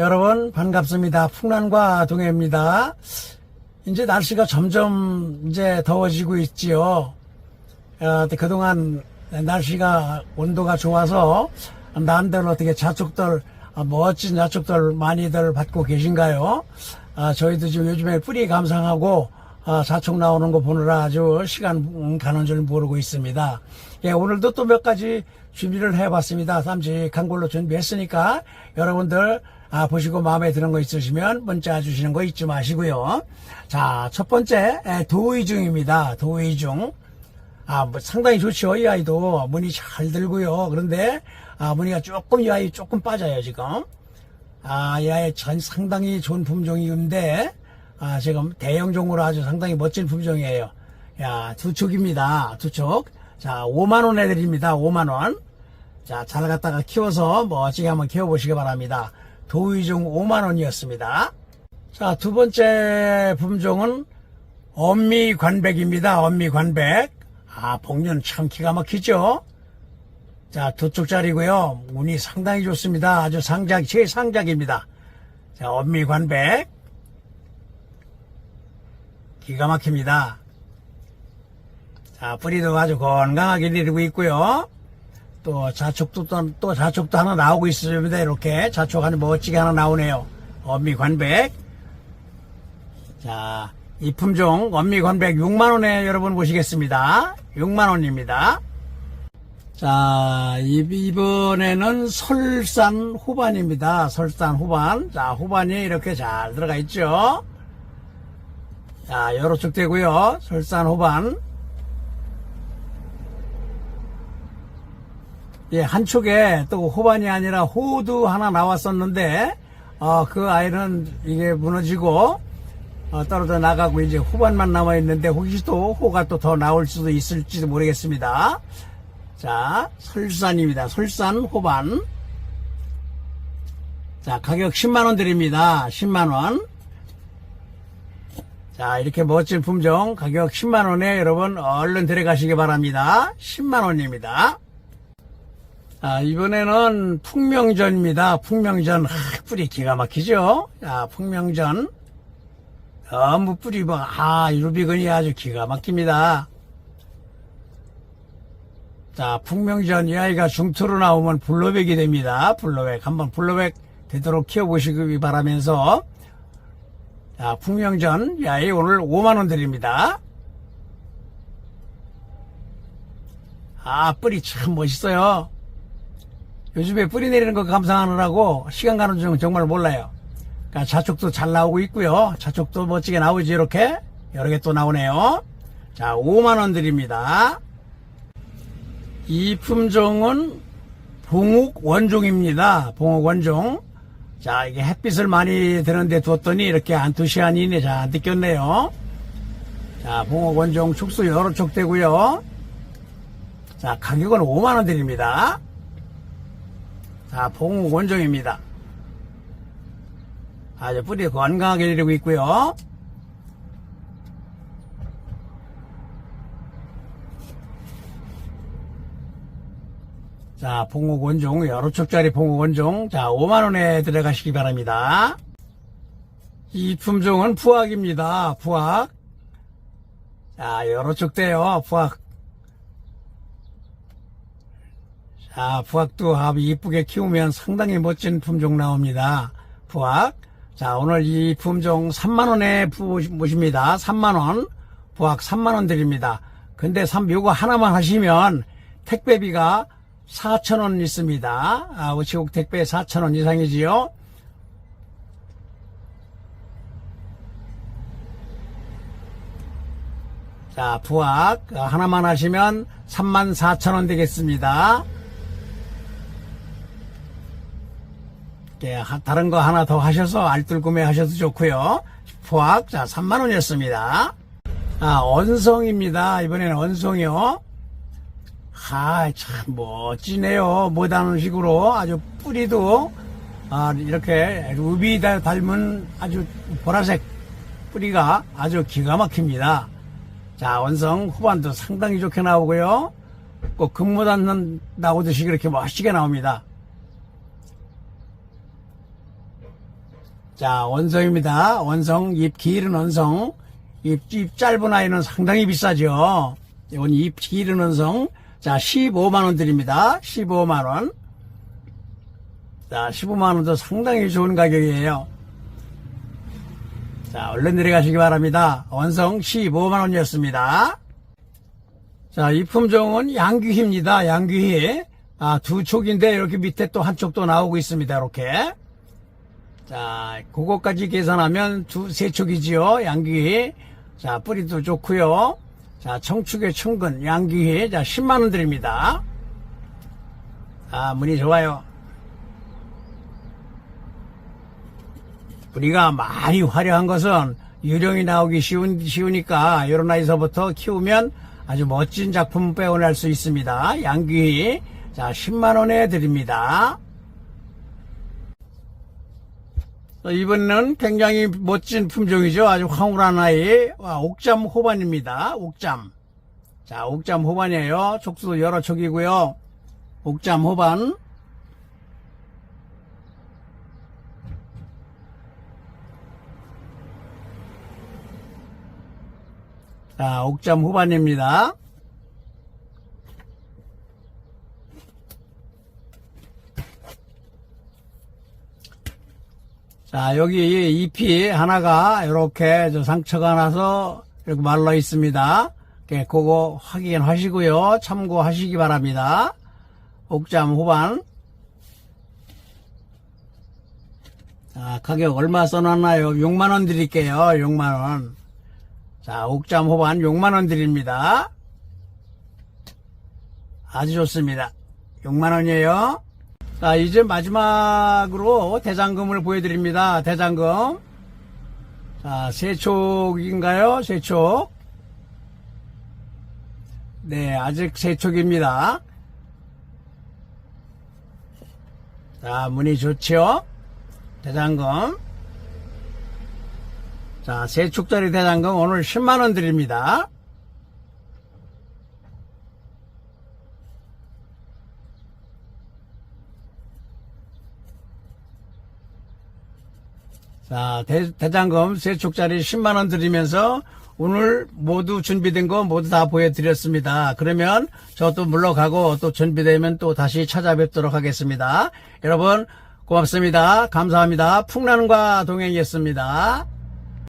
여러분 반갑습니다. 풍란과 동해입니다. 이제 날씨가 점점 이제 더워지고 있지요. 어, 그동안 날씨가 온도가 좋아서 남들 어떻게 자축들 아, 멋진 자축들 많이들 받고 계신가요? 아, 저희도 지금 요즘에 뿌리 감상하고 아, 자축 나오는 거 보느라 아주 시간 가는 줄 모르고 있습니다. 예, 오늘도 또 몇 가지 준비를 해봤습니다. 쌈직한 걸로 준비했으니까 여러분들 아, 보시고 마음에 드는 거 있으시면 문자 주시는 거 잊지 마시고요. 자, 첫 번째 에, 도의중입니다. 도의중. 아, 뭐 상당히 좋죠. 이 아이도 무늬 잘 들고요. 그런데 아, 무늬가 조금 이 아이 조금 빠져요 지금. 아, 이 아이 전 상당히 좋은 품종인데 아, 지금 대형 종으로 아주 상당히 멋진 품종이에요. 야, 두 촉입니다. 두 촉. 자, 5만 원에 드립니다. 5만 원. 자, 잘 갖다가 키워서 멋지게 한번 키워보시기 바랍니다. 도의종 5만 원이었습니다. 자, 두 번째 품종은 엄미관백입니다. 엄미관백. 아, 복륜 참 기가 막히죠? 자, 두 쪽짜리고요. 운이 상당히 좋습니다. 아주 상작, 최상작입니다. 자, 엄미관백. 기가 막힙니다. 자, 뿌리도 아주 건강하게 내리고 있고요. 또 자축도 또, 또 자축도 하나 나오고 있습니다. 이렇게 자축 하나 멋지게 하나 나오네요. 엄미관백. 자, 이 품종 엄미관백 6만원에 여러분 보시겠습니다. 6만원입니다. 자, 이- 이번에는 설산 호반입니다. 설산 호반. 자, 호반이 이렇게 잘 들어가 있죠. 자, 여러 쪽 되고요. 설산 호반. 예, 한쪽에 또 호반이 아니라 호도 하나 나왔었는데, 어, 그 아이는 이게 무너지고, 어, 떨어져 나가고 이제 호반만 남아 있는데, 혹시 또 호가 또 더 나올 수도 있을지도 모르겠습니다. 자, 설산입니다. 설산 호반. 자, 가격 10만원 드립니다. 10만원. 자, 이렇게 멋진 품종 가격 10만원에 여러분 얼른 들어가시기 바랍니다. 10만원입니다. 아, 이번에는 풍명전입니다. 풍명전. 하, 뿌리 기가 막히죠? 자, 풍명전. 너무 뿌리 뭐, 아, 루비건이 아주 기가 막힙니다. 자, 풍명전 이 아이가 중투로 나오면 블로백이 됩니다. 블로백. 한번 블로백 되도록 키워보시기 바라면서. 자, 풍명전 이 아이 오늘 5만원 드립니다. 아, 뿌리 참 멋있어요. 요즘에 뿌리 내리는 거 감상하느라고 시간 가는 줄 정말 몰라요. 그러니까 자축도 잘 나오고 있고요. 자축도 멋지게 나오지 이렇게 여러 개 또 나오네요. 자, 5만 원 드립니다. 이 품종은 봉욱 원종입니다. 봉욱 원종. 자, 이게 햇빛을 많이 드는데 뒀더니 이렇게 한 두 시간 이내 자, 느꼈네요. 자, 봉욱 원종 축수 여러 촉 되고요. 자, 가격은 5만 원 드립니다. 자, 봉 원종입니다. 아주 뿌리 건강하게 내리고 있고요. 자, 봉옥 원종, 여러 촉짜리 봉옥 원종. 자, 5만원에 들어가시기 바랍니다. 이 품종은 부학입니다. 부학. 자, 여러 촉대요. 부학. 자, 부학도 아주 이쁘게 키우면 상당히 멋진 품종 나옵니다. 부학. 자, 오늘 이 품종 3만원에 모십니다. 3만원. 부학 3만원 드립니다. 근데 삼, 요거 하나만 하시면 택배비가 4천원 있습니다. 아, 우체국 택배 4천원 이상이지요. 자, 부학 하나만 하시면 3만 4천원 되겠습니다. 예, 하- 다른 거 하나 더 하셔서 알뜰 구매하셔도 좋고요. 부학 자 3만 원이었습니다. 아 언성입니다. 이번에는 언성이요. 아, 참 멋지네요. 못하는 식으로 아주 뿌리도 아, 이렇게 루비 달- 닮은 아주 보라색 뿌리가 아주 기가 막힙니다. 자, 원성 후반도 상당히 좋게 나오고요. 꼭 근무단 나오듯이 그렇게 멋지게 나옵니다. 자, 원성입니다. 원성, 잎 길은 원성. 잎, 잎 짧은 아이는 상당히 비싸죠. 이건 잎 길은 원성. 자, 15만원 드립니다. 15만원. 자, 15만원도 상당히 좋은 가격이에요. 자, 얼른 내려가시기 바랍니다. 원성 15만원이었습니다. 자, 이 품종은 양귀희입니다. 양귀희. 아, 두 촉인데 이렇게 밑에 또 한 촉도 나오고 있습니다. 이렇게. 자, 그거까지 계산하면 두, 세 촉이지요. 양귀희. 자, 뿌리도 좋고요. 자, 청축의 청근, 양귀희. 자, 10만 원 드립니다. 아, 문이 좋아요. 뿌리가 많이 화려한 것은 유령이 나오기 쉬운, 쉬우니까 이런 나이서부터 키우면 아주 멋진 작품 빼어낼 수 있습니다. 양귀희. 자, 10만 원에 드립니다. 어, 이번에는 굉장히 멋진 품종이죠. 아주 황홀한 아이. 와, 옥잠 호반입니다. 옥잠. 자, 옥잠 호반이에요. 촉수도 여러 촉이고요. 옥잠 호반. 자, 옥잠 후반입니다. 자, 여기 잎이 하나가 이렇게 저 상처가 나서 이렇게 말라 있습니다. 예, 그거 확인하시고요. 참고하시기 바랍니다. 옥잠 후반. 자, 가격 얼마 써놨나요? 6만원 드릴게요. 6만원. 자, 옥잠 호반 6만원 드립니다. 아주 좋습니다. 6만원이에요. 자, 이제 마지막으로 대장금을 보여드립니다. 대장금. 자, 세촉인가요? 세촉. 네, 아직 세촉입니다. 자, 문이 좋죠? 대장금. 자, 세축짜리 대장금 오늘 10만원 드립니다. 자, 대, 대장금 세축짜리 10만원 드리면서 오늘 모두 준비된 거 모두 다 보여드렸습니다. 그러면 저또 물러가고 또 준비되면 또 다시 찾아뵙도록 하겠습니다. 여러분 고맙습니다. 감사합니다. 풍란과 동행이었습니다.